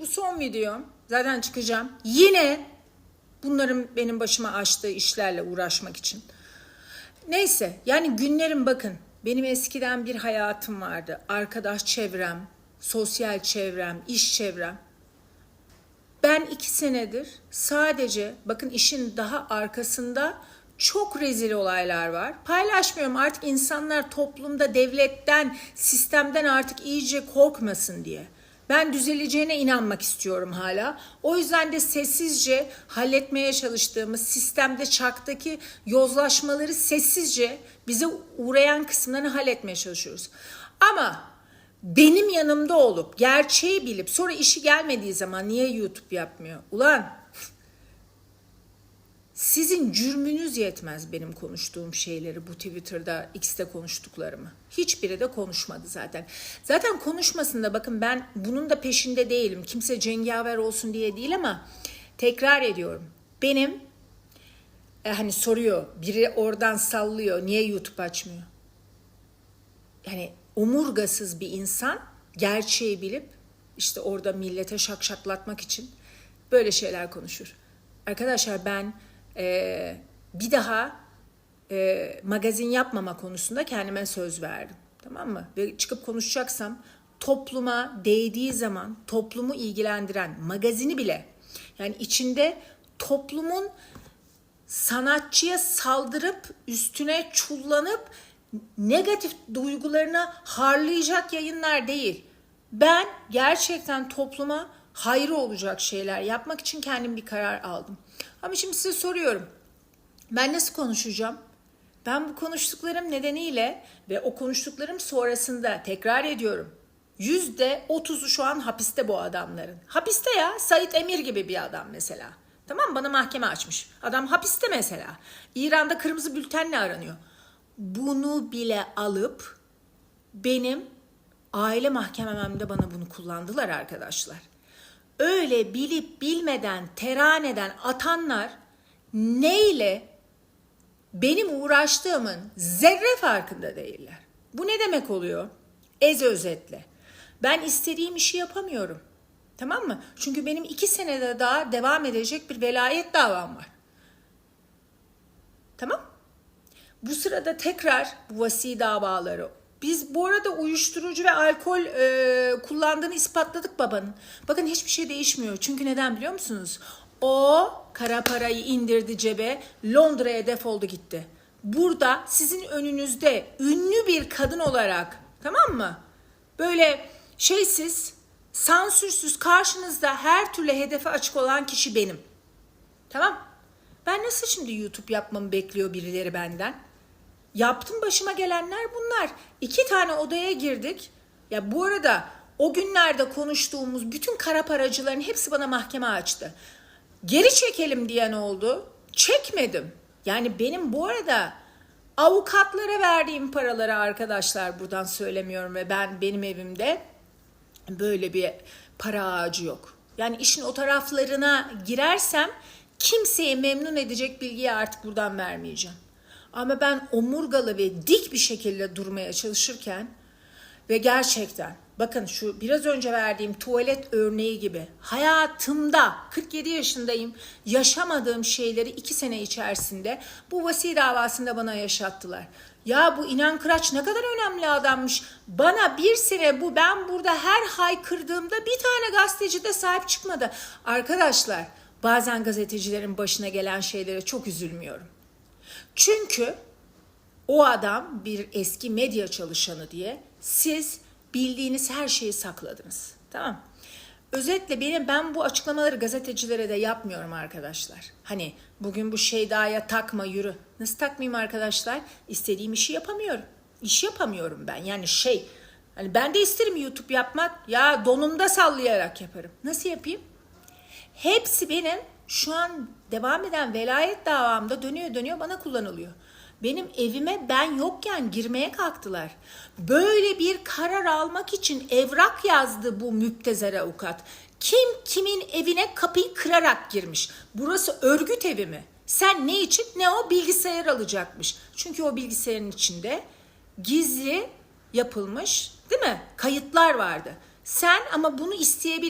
Bu son videom. Zaten çıkacağım. Yine bunların benim başıma açtığı işlerle uğraşmak için. Neyse yani günlerim bakın. Benim eskiden bir hayatım vardı. Arkadaş çevrem, sosyal çevrem, iş çevrem. Ben iki senedir sadece bakın işin daha arkasında çok rezil olaylar var. Paylaşmıyorum artık insanlar toplumda devletten, sistemden artık iyice korkmasın diye. Ben düzeleceğine inanmak istiyorum hala. O yüzden de sessizce halletmeye çalıştığımız sistemde çarktaki yozlaşmaları sessizce bize uğrayan kısımlarını halletmeye çalışıyoruz. Ama benim yanımda olup gerçeği bilip sonra işi gelmediği zaman niye YouTube yapmıyor? Ulan sizin cürmünüz yetmez benim konuştuğum şeyleri bu Twitter'da X'te konuştuklarımı. Hiçbiri de konuşmadı zaten. Zaten konuşmasında bakın ben bunun da peşinde değilim. Kimse cengaver olsun diye değil ama tekrar ediyorum. Benim e, hani soruyor biri oradan sallıyor niye YouTube açmıyor? yani omurgasız bir insan gerçeği bilip işte orada millete şakşaklatmak için böyle şeyler konuşur. Arkadaşlar ben eee, bir daha eee, magazin yapmama konusunda kendime söz verdim. Tamam mı? Ve çıkıp konuşacaksam topluma değdiği zaman toplumu ilgilendiren magazini bile yani içinde toplumun sanatçıya saldırıp üstüne çullanıp negatif duygularına harlayacak yayınlar değil. Ben gerçekten topluma hayrı olacak şeyler yapmak için kendim bir karar aldım. Ama şimdi size soruyorum. Ben nasıl konuşacağım? Ben bu konuştuklarım nedeniyle ve o konuştuklarım sonrasında tekrar ediyorum. Yüzde otuzu şu an hapiste bu adamların. Hapiste ya Sait Emir gibi bir adam mesela. Tamam? Bana mahkeme açmış. Adam hapiste mesela. İran'da kırmızı bültenle aranıyor. Bunu bile alıp benim aile mahkememde bana bunu kullandılar arkadaşlar. Öyle bilip bilmeden teraneden atanlar neyle benim uğraştığımın zerre farkında değiller. Bu ne demek oluyor? Ez özetle. Ben istediğim işi yapamıyorum. Tamam mı? Çünkü benim iki senede daha devam edecek bir velayet davam var. Tamam? Bu sırada tekrar bu vasi davaları. Biz bu arada uyuşturucu ve alkol e, kullandığını ispatladık babanın. Bakın hiçbir şey değişmiyor. Çünkü neden biliyor musunuz? O kara parayı indirdi cebe, Londra'ya defoldu gitti. Burada sizin önünüzde ünlü bir kadın olarak tamam mı? Böyle şeysiz, sansürsüz karşınızda her türlü hedefe açık olan kişi benim. Tamam? Ben nasıl şimdi YouTube yapmamı bekliyor birileri benden? Yaptım başıma gelenler bunlar. İki tane odaya girdik. Ya bu arada o günlerde konuştuğumuz bütün kara paracıların hepsi bana mahkeme açtı. Geri çekelim diyen oldu. Çekmedim. Yani benim bu arada avukatlara verdiğim paraları arkadaşlar buradan söylemiyorum ve ben benim evimde böyle bir para ağacı yok. Yani işin o taraflarına girersem kimseyi memnun edecek bilgiyi artık buradan vermeyeceğim. Ama ben omurgalı ve dik bir şekilde durmaya çalışırken ve gerçekten bakın şu biraz önce verdiğim tuvalet örneği gibi hayatımda 47 yaşındayım yaşamadığım şeyleri 2 sene içerisinde bu vasi davasında bana yaşattılar. Ya bu İnan Kıraç ne kadar önemli adammış. Bana bir sene bu ben burada her haykırdığımda bir tane gazeteci de sahip çıkmadı. Arkadaşlar bazen gazetecilerin başına gelen şeylere çok üzülmüyorum. Çünkü o adam bir eski medya çalışanı diye siz bildiğiniz her şeyi sakladınız. Tamam. Özetle benim ben bu açıklamaları gazetecilere de yapmıyorum arkadaşlar. Hani bugün bu Şeyda'ya takma yürü. Nasıl takmayayım arkadaşlar? İstediğim işi yapamıyorum. İş yapamıyorum ben. Yani şey hani ben de isterim YouTube yapmak. Ya donumda sallayarak yaparım. Nasıl yapayım? Hepsi benim şu an devam eden velayet davamda dönüyor dönüyor bana kullanılıyor. Benim evime ben yokken girmeye kalktılar. Böyle bir karar almak için evrak yazdı bu müptezer avukat. Kim kimin evine kapıyı kırarak girmiş. Burası örgüt evi mi? Sen ne için? Ne o bilgisayar alacakmış. Çünkü o bilgisayarın içinde gizli yapılmış değil mi? Kayıtlar vardı. Sen ama bunu isteyebil